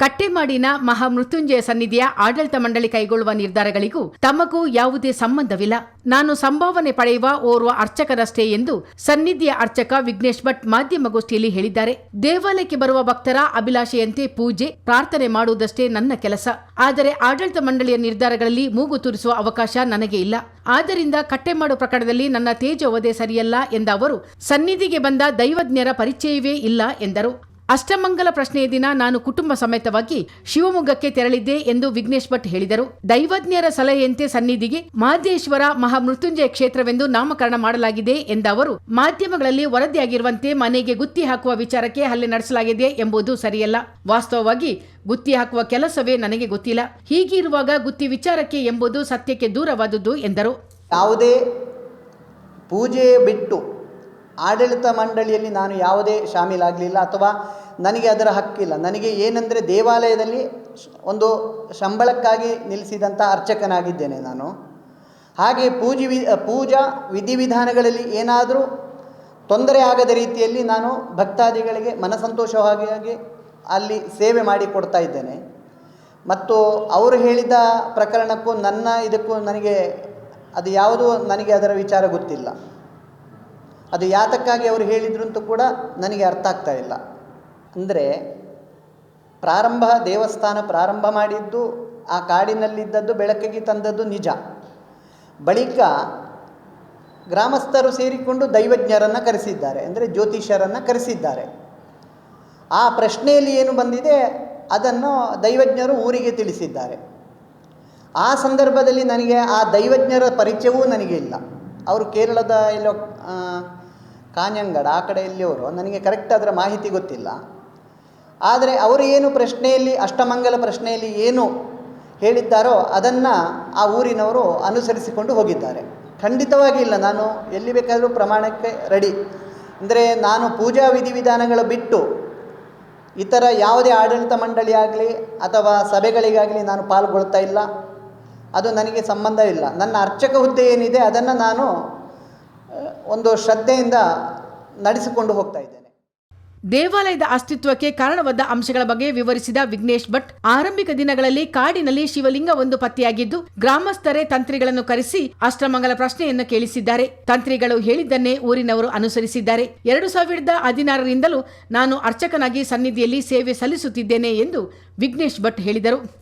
ಕಟ್ಟೆಮಾಡಿನ ಮಹಾಮೃತ್ಯುಂಜಯ ಸನ್ನಿಧಿಯ ಆಡಳಿತ ಮಂಡಳಿ ಕೈಗೊಳ್ಳುವ ನಿರ್ಧಾರಗಳಿಗೂ ತಮಗೂ ಯಾವುದೇ ಸಂಬಂಧವಿಲ್ಲ. ನಾನು ಸಂಭಾವನೆ ಪಡೆಯುವ ಓರ್ವ ಅರ್ಚಕರಷ್ಟೇ ಎಂದು ಸನ್ನಿಧಿಯ ಅರ್ಚಕ ವಿಘ್ನೇಶ್ ಭಟ್ ಮಾಧ್ಯಮಗೋಷ್ಠಿಯಲ್ಲಿ ಹೇಳಿದ್ದಾರೆ. ದೇವಾಲಯಕ್ಕೆ ಬರುವ ಭಕ್ತರ ಅಭಿಲಾಷೆಯಂತೆ ಪೂಜೆ, ಪ್ರಾರ್ಥನೆ ಮಾಡುವುದಷ್ಟೇ ನನ್ನ ಕೆಲಸ. ಆದರೆ ಆಡಳಿತ ಮಂಡಳಿಯ ನಿರ್ಧಾರಗಳಲ್ಲಿ ಮೂಗು ತೂರಿಸುವ ಅವಕಾಶ ನನಗೆ ಇಲ್ಲ. ಆದ್ದರಿಂದ ಕಟ್ಟೆಮಾಡು ಪ್ರಕರಣದಲ್ಲಿ ನನ್ನ ತೇಜೋವಧೆ ಸರಿಯಲ್ಲ ಎಂದ ಅವರು, ಸನ್ನಿಧಿಗೆ ಬಂದ ದೈವಜ್ಞರ ಪರಿಚಯವೇ ಇಲ್ಲ ಎಂದರು. ಅಷ್ಟಮಂಗಲ ಪ್ರಶ್ನೆಯ ದಿನ ನಾನು ಕುಟುಂಬ ಸಮೇತವಾಗಿ ಶಿವಮೊಗ್ಗಕ್ಕೆ ತೆರಳಿದ್ದೆ ಎಂದು ವಿಘ್ನೇಶ್ ಭಟ್ ಹೇಳಿದರು. ದೈವಜ್ಞರ ಸಲಹೆಯಂತೆ ಸನ್ನಿಧಿಗೆ ಮಾದೇಶ್ವರ ಮಹಾಮೃತ್ಯುಂಜಯ ಕ್ಷೇತ್ರವೆಂದು ನಾಮಕರಣ ಮಾಡಲಾಗಿದೆ ಎಂದ ಅವರು, ಮಾಧ್ಯಮಗಳಲ್ಲಿ ವರದಿಯಾಗಿರುವಂತೆ ಮನೆಗೆ ಗುತ್ತಿ ಹಾಕುವ ವಿಚಾರಕ್ಕೆ ಹಲ್ಲೆ ನಡೆಸಲಾಗಿದೆ ಎಂಬುದು ಸರಿಯಲ್ಲ. ವಾಸ್ತವವಾಗಿ ಗುತ್ತಿ ಹಾಕುವ ಕೆಲಸವೇ ನನಗೆ ಗೊತ್ತಿಲ್ಲ. ಹೀಗಿರುವಾಗ ಗುತ್ತಿ ವಿಚಾರಕ್ಕೆ ಎಂಬುದು ಸತ್ಯಕ್ಕೆ ದೂರವಾದುದು ಎಂದರು. ಯಾವುದೇ ಪೂಜೆ ಬಿಟ್ಟು ಆಡಳಿತ ಮಂಡಳಿಯಲ್ಲಿ ನಾನು ಯಾವುದೇ ಶಾಮೀಲಾಗಲಿಲ್ಲ ಅಥವಾ ನನಗೆ ಅದರ ಹಕ್ಕಿಲ್ಲ. ನನಗೆ ಏನಂದರೆ ದೇವಾಲಯದಲ್ಲಿ ಒಂದು ಸಂಬಳಕ್ಕಾಗಿ ನಿಲ್ಲಿಸಿದಂಥ ಅರ್ಚಕನಾಗಿದ್ದೇನೆ ನಾನು. ಹಾಗೆ ಪೂಜೆ ವಿ, ಪೂಜಾ ವಿಧಿವಿಧಾನಗಳಲ್ಲಿ ಏನಾದರೂ ತೊಂದರೆ ಆಗದ ರೀತಿಯಲ್ಲಿ ನಾನು ಭಕ್ತಾದಿಗಳಿಗೆ ಮನಸಂತೋಷವಾಗಿಯಾಗಿ ಅಲ್ಲಿ ಸೇವೆ ಮಾಡಿ ಕೊಡ್ತಾ ಇದ್ದೇನೆ. ಮತ್ತು ಅವರು ಹೇಳಿದ ಪ್ರಕರಣಕ್ಕೂ ನನ್ನ ಇದಕ್ಕೂ ನನಗೆ ಅದು ಯಾವುದೂ ನನಗೆ ಅದರ ವಿಚಾರ ಗೊತ್ತಿಲ್ಲ. ಅದು ಯಾತಕ್ಕಾಗಿ ಅವರು ಹೇಳಿದ್ರು ಅಂತೂ ಕೂಡ ನನಗೆ ಅರ್ಥ ಆಗ್ತಾ ಇಲ್ಲ. ಅಂದರೆ ಪ್ರಾರಂಭ ದೇವಸ್ಥಾನ ಪ್ರಾರಂಭ ಮಾಡಿದ್ದು ಆ ಕಾಡಿನಲ್ಲಿದ್ದದ್ದು ಬೆಳಕಿಗೆ ತಂದದ್ದು ನಿಜ. ಬಳಿಕ ಗ್ರಾಮಸ್ಥರು ಸೇರಿಕೊಂಡು ದೈವಜ್ಞರನ್ನು ಕರೆಸಿದ್ದಾರೆ. ಅಂದರೆ ಜ್ಯೋತಿಷ್ಯರನ್ನು ಕರೆಸಿದ್ದಾರೆ. ಆ ಪ್ರಶ್ನೆಯಲ್ಲಿ ಏನು ಬಂದಿದೆ, ಅದನ್ನು ದೈವಜ್ಞರು ಊರಿಗೆ ತಿಳಿಸಿದ್ದಾರೆ. ಆ ಸಂದರ್ಭದಲ್ಲಿ ನನಗೆ ಆ ದೈವಜ್ಞರ ಪರಿಚಯವೂ ನನಗೆ ಇಲ್ಲ. ಅವರು ಕೇರಳದ ಎಲ್ಲೋ ಕಾಞಂಗಡ ಆ ಕಡೆ ಎಲ್ಲಿಯವರು ನನಗೆ ಕರೆಕ್ಟ್ ಅದರ ಮಾಹಿತಿ ಗೊತ್ತಿಲ್ಲ. ಆದರೆ ಅವರು ಏನು ಪ್ರಶ್ನೆಯಲ್ಲಿ, ಅಷ್ಟಮಂಗಲ ಪ್ರಶ್ನೆಯಲ್ಲಿ ಏನು ಹೇಳಿದ್ದಾರೋ ಅದನ್ನು ಆ ಊರಿನವರು ಅನುಸರಿಸಿಕೊಂಡು ಹೋಗಿದ್ದಾರೆ. ಖಂಡಿತವಾಗಿ ಇಲ್ಲ. ನಾನು ಎಲ್ಲಿ ಬೇಕಾದರೂ ಪ್ರಮಾಣಕ್ಕೆ ರೆಡಿ ಅಂದರೆ ನಾನು ಪೂಜಾ ವಿಧಿವಿಧಾನಗಳು ಬಿಟ್ಟು ಇತರ ಯಾವುದೇ ಆಡಳಿತ ಮಂಡಳಿ ಆಗಲಿ ಅಥವಾ ಸಭೆಗಳಿಗಾಗಲಿ ನಾನು ಪಾಲ್ಗೊಳ್ತಾ ಇಲ್ಲ. ಅದು ನನಗೆ ಸಂಬಂಧ ಇಲ್ಲ. ನನ್ನ ಅರ್ಚಕ ಹುದ್ದೆ ಏನಿದೆ ಅದನ್ನು ನಾನು ಒಂದು ಶ್ರದ್ಧೆಯಿಂದ ನಡೆಸಿಕೊಂಡು ಹೋಗ್ತಾ ಇದ್ದೇನೆ. ದೇವಾಲಯದ ಅಸ್ತಿತ್ವಕ್ಕೆ ಕಾರಣವಾದ ಅಂಶಗಳ ಬಗ್ಗೆ ವಿವರಿಸಿದ ವಿಘ್ನೇಶ್ ಭಟ್, ಆರಂಭಿಕ ದಿನಗಳಲ್ಲಿ ಕಾಡಿನಲ್ಲಿ ಶಿವಲಿಂಗ ಒಂದು ಪತ್ತೆಯಾಗಿದ್ದು, ಗ್ರಾಮಸ್ಥರೇ ತಂತ್ರಿಗಳನ್ನು ಕರೆಸಿ ಅಷ್ಟಮಂಗಲ ಪ್ರಶ್ನೆಯನ್ನು ಕೇಳಿಸಿದ್ದಾರೆ. ತಂತ್ರಿಗಳು ಹೇಳಿದ್ದನ್ನೇ ಊರಿನವರು ಅನುಸರಿಸಿದ್ದಾರೆ. ಎರಡು ಸಾವಿರದ ಹದಿನಾರರಿಂದಲೂ ನಾನು ಅರ್ಚಕನಾಗಿ ಸನ್ನಿಧಿಯಲ್ಲಿ ಸೇವೆ ಸಲ್ಲಿಸುತ್ತಿದ್ದೇನೆ ಎಂದು ವಿಘ್ನೇಶ್ ಭಟ್ ಹೇಳಿದರು.